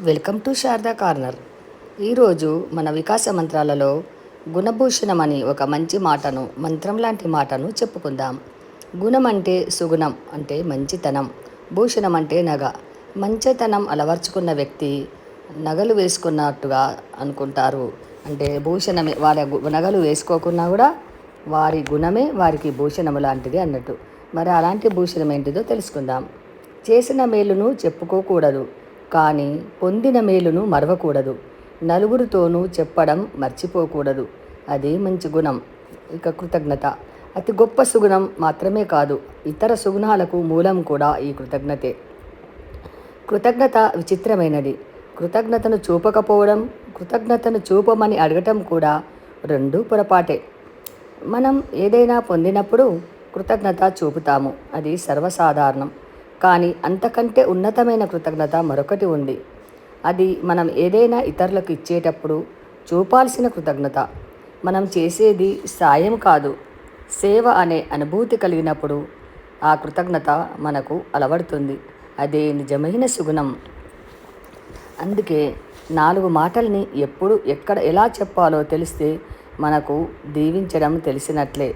Welcome to Sharada corner. ఈరోజు మన వికాస మంత్రాలలో గుణభూషణం అని ఒక మంచి మాటను మంత్రం లాంటి మాటను చెప్పుకుందాం. గుణం అంటే సుగుణం అంటే మంచితనం భూషణం అంటే నగ. మంచితనం అలవర్చుకున్న వ్యక్తి నగలు వేసుకున్నట్టుగా అనుకుంటారు. అంటే భూషణమే వారి గు- నగలు వేసుకోకున్నా కూడా వారి గుణమే వారికి భూషణము లాంటిది అన్నట్టు. మరి అలాంటి భూషణం ఏంటిదో తెలుసుకుందాం. చేసిన మేలును చెప్పుకోకూడదు. కానీ పొందిన మేలును మరవకూడదు. నలుగురితోనూ చెప్పడం మర్చిపోకూడదు. అది మంచి గుణం. ఇక కృతజ్ఞత. అతి గొప్ప సుగుణం మాత్రమే కాదు ఇతర సుగుణాలకు మూలం కూడా ఈ కృతజ్ఞతే. కృతజ్ఞత విచిత్రమైనది. కృతజ్ఞతను చూపకపోవడం కృతజ్ఞతను చూపమని అడగటం కూడా రెండూ పొరపాటే. మనం ఏదైనా పొందినప్పుడు కృతజ్ఞత చూపుతాము. అది సర్వసాధారణం. కానీ అంతకంటే ఉన్నతమైన కృతజ్ఞత మరొకటి ఉంది. అది మనం ఏదైనా ఇతరులకు ఇచ్చేటప్పుడు చూపాల్సిన కృతజ్ఞత. మనం చేసేది సాయం కాదు. సేవ అనే అనుభూతి కలిగినప్పుడు ఆ కృతజ్ఞత మనకు అలవడుతుంది. అదే నిజమైన సుగుణం. అందుకే నాలుగు మాటల్ని ఎప్పుడు ఎక్కడ ఎలా చెప్పాలో తెలిస్తే మనకు దీవించడం తెలిసినట్లే.